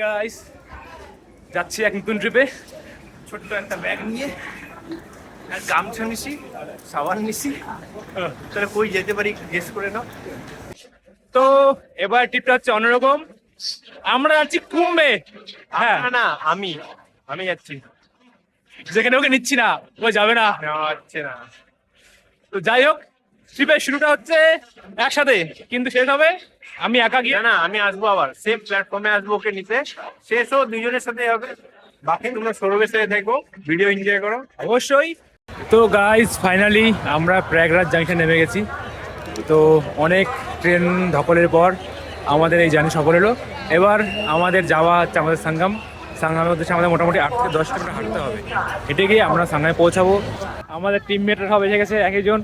Guys যাচ্ছি এক নতুন ট্রিপে ছোট্ট একটা ব্যাগ নিয়ে। আর গামছা নিছি সাবান নিছি। তাহলে কই যেতে পারি গেস করে নাও। তো এবার ট্রিপটা হচ্ছে অন্যরকম। আমরা যাচ্ছি কুম্বে। হ্যাঁ। না আমি। আমি যাচ্ছি। যেখানে ওকে নিচ্ছি না ও যাবে না। হচ্ছে না। তো যাই হোক ট্রিপের শুরুটা হচ্ছে একসাথে কিন্তু শেষ হবে। আমি একা গিয়ে না আমি আসব আবার। সেম প্ল্যাটফর্মে আসব ওকে নিতে শেষও দুজনের সাথে হবে। বাকি তোমরা সৌরভের সাথে থাকো ভিডিও এনজয় করো। অবশ্যই। তো গাইজ ফাইনালি আমরা প্রয়াগরাজ জাংশন নেমে গেছি। তো অনেক ট্রেন ধকলের পর আমাদের এই জার্নি সফল হলো। এবার আমাদের যাওয়া হচ্ছে আমাদের সাঙ্গাম। সাঙ্গামের উদ্দেশ্যে আমাদের মোটামুটি আট থেকে দশ কিলোমিটার হাঁটতে হবে। হেঁটে গিয়ে আমরা সাঙ্গামে পৌঁছাবো। আমাদের টিমমেটরা সব এসে গেছে এক একজন।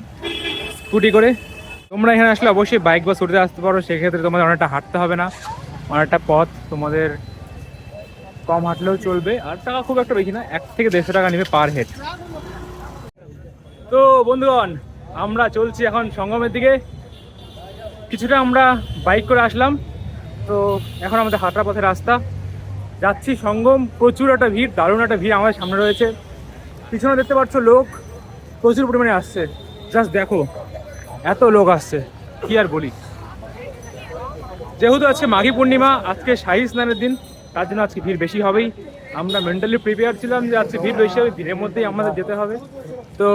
স্কুটি করে। তোমরা এখানে আসলে অবশ্যই বাইক বা স্কুটিতে আসতে পারো, সেক্ষেত্রে তোমাদের অনেকটা হাঁটতে হবে না। অনেকটা পথ তোমাদের কম হাঁটলেও চলবে। আর টাকা খুব একটা বেশি না, এক থেকে দেড়শো টাকা নেবে পার হেড তো বন্ধুগণ, আমরা চলছি এখন সঙ্গমের দিকে। কিছুটা আমরা বাইক করে আসলাম। তো এখন আমাদের হাঁটার পথে রাস্তা। যাচ্ছি সঙ্গম, প্রচুর একটা ভিড়, দারুণ একটা ভিড় আমাদের সামনে রয়েছে। পিছনে দেখতে পাচ্ছ লোক, প্রচুর পরিমাণে আসছে। জাস্ট দেখো। এত লোক আসছে কি আর বলি? যেহেতু আজকে মাঘী পূর্ণিমা আজকে শাহী স্নানের দিন তার জন্য আজকে ভিড় বেশি হবেই। আমরা মেন্টালি প্রিপেয়ার ছিলাম যে আজকে ভিড় বেশি হবে ভিড়ের মধ্যেই আমাদের যেতে হবে। তো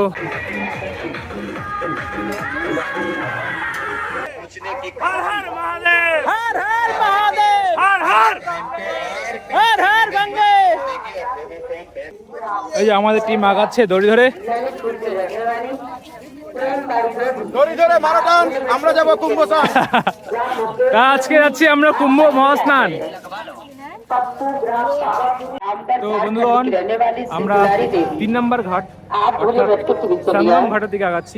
এই যে আমাদের টিম আগাচ্ছে দড়ি ধরে। আজকে যাচ্ছি আমরা কুম্ভ মহাস্নান। তো বন্ধুগণ, আমরা তিন নম্বর ঘাট সঙ্গম ঘাটের দিকে আগাচ্ছি।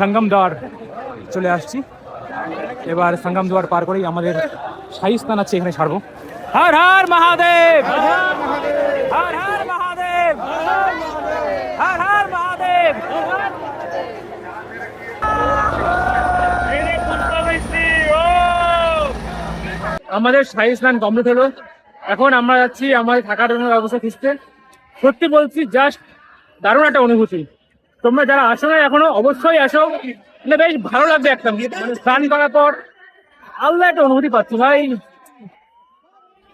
সঙ্গম দ্বার চলে আসছি। এবার সঙ্গম দ্বার পার করেই আমাদের শাহী স্নান আছে, এখানে ছাড়বো। হর হর মহাদেব! হর হর আমাদের শাহী স্নান কমপ্লিট হলো। এখন আমরা যাচ্ছি আমাদের থাকার জন্য ব্যবস্থা খুঁজতে সত্যি বলছি জাস্ট দারুণ একটা অনুভূতি। তোমরা যারা আসো না এখনও, অবশ্যই আসো। মানে বেশ ভালো লাগবে একটা। মানে স্নান করার পর আলাদা একটা অনুভূতি পাচ্ছি। ভাই,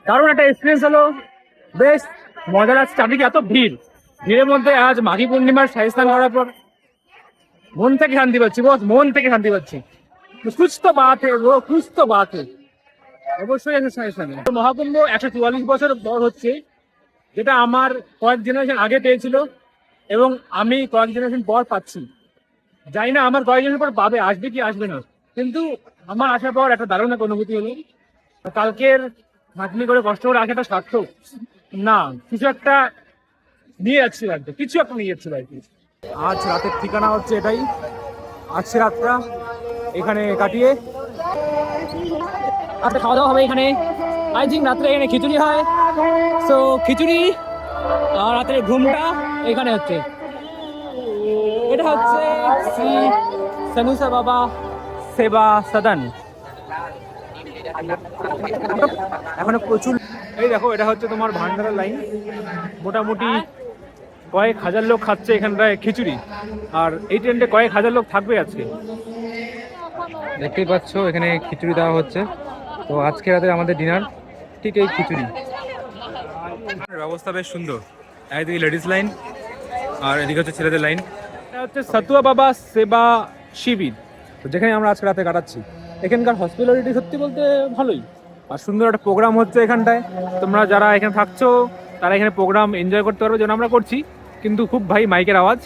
দারুণ একটা এক্সপিরিয়েন্স হলো। বেশ মজা লাগছে, চারদিকে এত ভিড়। ভিড়ের মধ্যে আজ মাঘী পূর্ণিমার শাহী স্নান করার পর মন থেকে শান্তি পাচ্ছি, বস, মন থেকে শান্তি পাচ্ছি। সুস্থ বাত হে ও কুছ তো অবশ্যই আছে সাহেব সামনে মহাকুম্ভ একশো চুয়াল্লিশ বছর পর হচ্ছে, যেটা আমার কয়েক জেনারেশন আগে পেয়েছিল এবং আমি কয়েক জেনারেশন পর পাচ্ছি। জানি না আমার কয়েক জেনারেশন পর পাবে, আসবে কি আসবে না। কিন্তু আমার আসার পর একটা দারুণ একটা অনুভূতি হলো। কালকের খাটনি করে কষ্ট করে আসাটা সার্থক। না, কিছু একটা নিয়ে যাচ্ছি লাগবে কিছু একটা নিয়ে যাচ্ছি কি। আজ রাতের ঠিকানা হচ্ছে এটাই। আজকে রাতটা এখানে কাটিয়ে রাত্রে খাওয়া দাওয়া হবে এখানে। আই থিঙ্ক রাত্রে এখানে খিচুড়ি হয়। সো খিচুড়ি আর রাত্রে ঘুমটা এখানে হচ্ছে। এটা হচ্ছে শ্রী সনুসা বাবা সেবা সদন এখনও প্রচুর এই দেখো এটা হচ্ছে তোমার ভান্ডারের লাইন মোটামুটি কয়েক হাজার লোক খাচ্ছে এখানটায় খিচুড়ি। আর এই ট্রেনটা কয়েক হাজার লোক থাকবে আজকে। দেখতেই পাচ্ছ এখানে খিচুড়ি দেওয়া হচ্ছে। তো আজকে রাতে আমাদের ডিনার ঠিক এই খিচুড়ি। ব্যবস্থা বেশ সুন্দর। একদিকে লেডিস লাইন আর এদিকে হচ্ছে ছেলেদের লাইন। এটা হচ্ছে সাতুয়া বাবা সেবা শিবির। তো যেখানে আমরা আজকে রাতে কাটাচ্ছি। এখানকার হসপিটালিটি সত্যি বলতে ভালোই। আর সুন্দর একটা প্রোগ্রাম হচ্ছে এখানটায়। তোমরা যারা এখানে থাকছো তারা এখানে প্রোগ্রাম এনজয় করতে পারবে যেন আমরা করছি। কিন্তু খুব ভাই মাইকের আওয়াজ।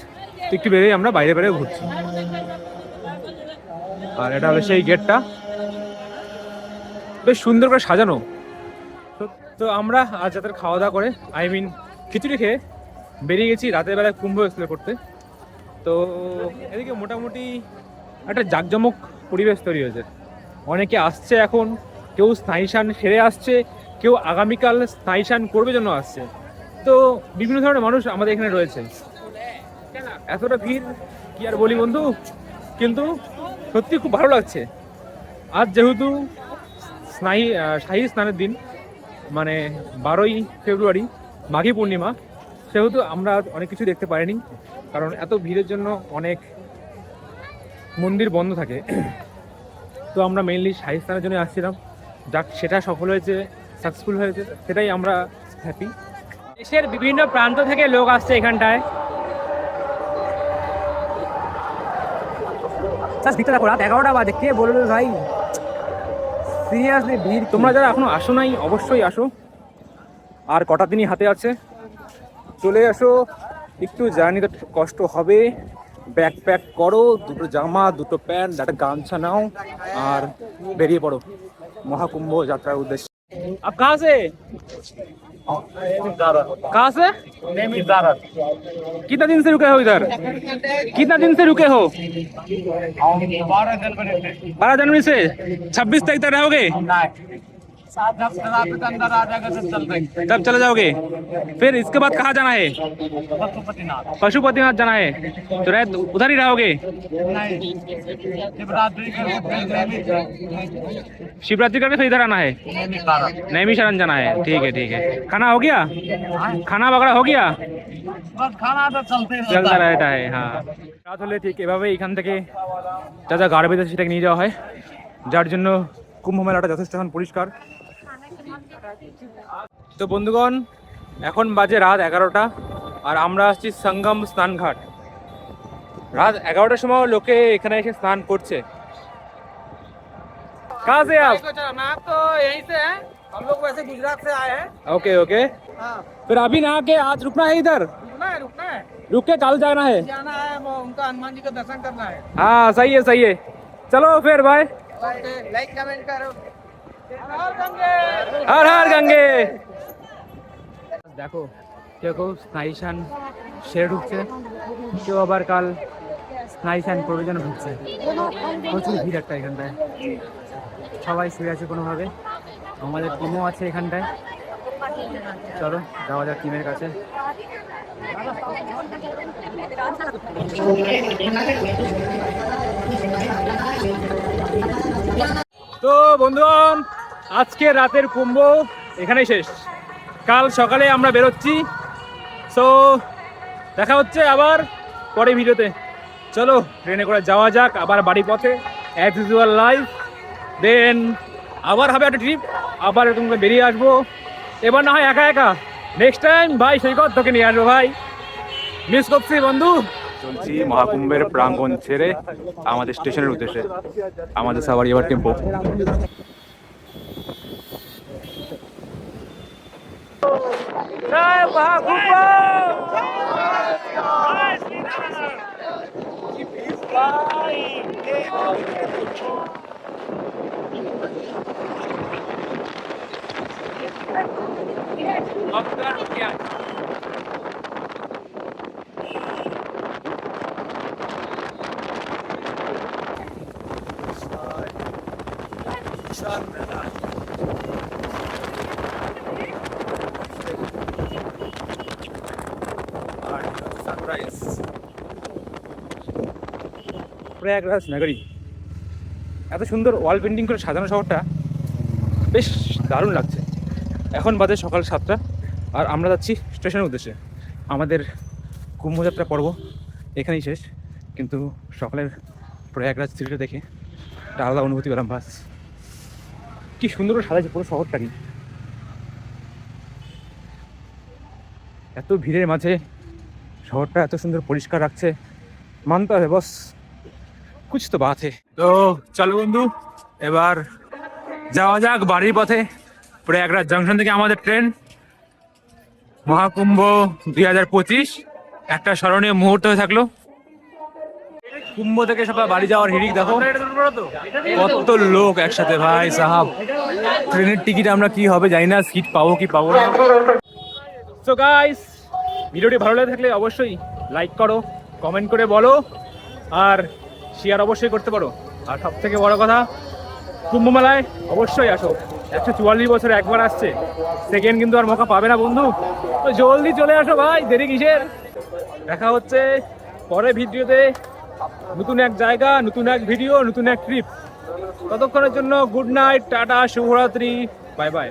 একটু বেরিয়ে আমরা বাইরে বাইরে ঘুরছি। আর এটা হলো সেই গেটটা। বেশ সুন্দর করে সাজানো। তো- আমরা আজ রাতের খাওয়া দাওয়া করে আই মিন খিচুড়ি খেয়ে বেরিয়ে গেছি রাতের বেলায় কুম্ভ এক্সপ্লোর করতে। তো, এদিকে মোটামুটি একটা জাঁকজমক পরিবেশ তৈরি হয়েছে। অনেকে আসছে এখন, কেউ স্নাইশান সেরে আসছে, কেউ আগামীকাল স্নাইশান করবে জন্য আসছে। তো বিভিন্ন ধরনের মানুষ আমাদের এখানে রয়েছে। এতটা ভিড় কি আর বলি বন্ধু? কিন্তু সত্যি খুব ভালো লাগছে। আজ যেহেতু আহ, শাহী স্নানের দিন মানে বারোই ফেব্রুয়ারি মাঘী পূর্ণিমা সেহেতু আমরা অনেক কিছু দেখতে পারিনি কারণ এত ভিড়ের জন্য অনেক মন্দির বন্ধ থাকে। তো আমরা মেইনলি শাহী স্নানের জন্য আসছিলাম। যাক সেটা সফল হয়েছে সাকসেসফুল হয়েছে সেটাই আমরা হ্যাপি দেশের বিভিন্ন প্রান্ত থেকে লোক আসছে এখানটায় ভিতরে দেখো রাত এগারোটা বাজে কে বলবে ভাই সিরিয়াসলি ভিড় তোমরা যারা এখনো আসো নাই অবশ্যই আসো আর কটা দিনই হাতে আছে চলে আসো একটু জার্নিতে কষ্ট হবে ব্যাগ প্যাক করো দুটো জামা দুটো প্যান্ট একটা গামছা নাও আর বেরিয়ে পড়ো মহাকুম্ভ যাত্রার উদ্দেশ্যে आप कहाँ से कहाँ से? कितना दिन से रुके हो इधर? कितना दिन से रुके हो? बारह जनवरी से। छब्बीस तारीख इधर रहोगे? तब चले जाओगे फिर इसके बाद कहाँ जाना है पशुपतिनाथ जाना है तो रह उधर ही रहोगे शिवरात्रि करके फिर इधर आना है नैमी शरण जाना है ठीक है ठीक है खाना हो गया खाना वगैरह हो गया खाना तो चलते চলতা रहता है হ্যাঁ রাত হলে ঠিক এভাবে এখান থেকে যা যা গার্বেজ আছে সেটাকে নিয়ে যাওয়া হয় যার জন্য কুম্ভ মেলাটা যথেষ্ট এখন পরিষ্কার তো বন্ধুগণ এখন বাজে রাত এগারোটা আর আমরা আসছি সঙ্গম স্নানঘাট রাত এগারোটার সময় লোকে এখানে এসে স্নান করছে कहाँ से आप मैं तो यहीं से हैं हम लोग वैसे गुजरात से आए हैं ओके ओके हाँ फिर अभी नहा के आज रुकना है इधर रुकना है रुकना है रुक के कल जाना है जाना है वो उनका हनुमान जी का दर्शन करना है हाँ सही है सही है चलो फिर भाई लाइक कमेंट करो আর হার গঙ্গে। দেখো কেউ স্নাইশান সে ঢুকছে। কেউ আবার কাল স্নাইশান প্রয়োজন ঢুকছে প্রচুর ভিড় একটা এখানটায়। সবাই শুয়ে আছে কোনোভাবে। আমাদের টিমও আছে এখানটায়। চলো, যাওয়া যাক টিমের কাছে। তো বন্ধুগণ আজকে রাতের কুম্ভ এখানেই শেষ। কাল সকালে আমরা বেরোচ্ছি। সো দেখা হচ্ছে আবার পরে ভিডিওতে। চলো, ট্রেনে করে যাওয়া যাক, আবার বাড়ি পথে অ্যাজ ইউজুয়াল লাইফ দেন আবার হবে একটা ট্রিপ আবার এরকম করে বেরিয়ে আসব। এবার না হয় একা একা। নেক্সট টাইম ভাই সৈকত, তোকে নিয়ে আসব ভাই মিস করছি, বন্ধু। চলছি মহাকুম্ভের প্রাঙ্গণ ছেড়ে আমাদের স্টেশনের উদ্দেশ্যে। আমাদের সবারই এবার টেম্পো। Çarmıha. প্রয়াগরাজ নগরী এত সুন্দর ওয়াল পেন্টিং করে সাজানো শহরটা বেশ দারুণ লাগছে। এখন বাজে সকাল সাতটা, আর আমরা যাচ্ছি স্টেশনের উদ্দেশ্যে। আমাদের কুম্ভযাত্রা পর্ব এখানেই শেষ, কিন্তু সকালের প্রয়াগরাজ সিটিটা দেখে একটা আলাদা অনুভূতি পেলাম, বাস। কি সুন্দর সাজাচ্ছে পুরো শহরটাকে এত ভিড়ের মাঝে শহরটা এত সুন্দর পরিষ্কার রাখছে। মানতে হবে, বস। কুছ তো বাত তো চলো বন্ধু এবার যাওয়া যাক বাড়ির পথে প্রয়াগরাজ জংশন থেকে আমাদের ট্রেন মহাকুম্ভ দুই হাজার পঁচিশ একটা স্মরণীয় মুহূর্ত হয়ে থাকল। কুম্ভ থেকে সকাল বাড়ি যাওয়ার হিড়িক দেখো। কত লোক একসাথে, ভাই সাহাব। ট্রেনের টিকিট আমরা কি হবে জানি না, সিট পাবো কি পাবো না। সো গাইস ভিডিওটি ভালো লাগে থাকলে অবশ্যই লাইক করো কমেন্ট করে বলো। আর শেয়ার অবশ্যই করতে পারো। আর সব থেকে বড় কথা কুম্ভ মেলায় অবশ্যই আসো। একশো চুয়াল্লিশ বছরে একবার আসছে। সেকেন্ড কিন্তু আর মৌকা পাবে না, বন্ধু। তো জলদি চলে আসো ভাই, দেরি কিসের? দেখা হচ্ছে পরে ভিডিওতে। নতুন এক জায়গা, নতুন এক ভিডিও, নতুন এক ট্রিপ ততক্ষণের জন্য গুড নাইট টাটা, শুভরাত্রি বাই বাই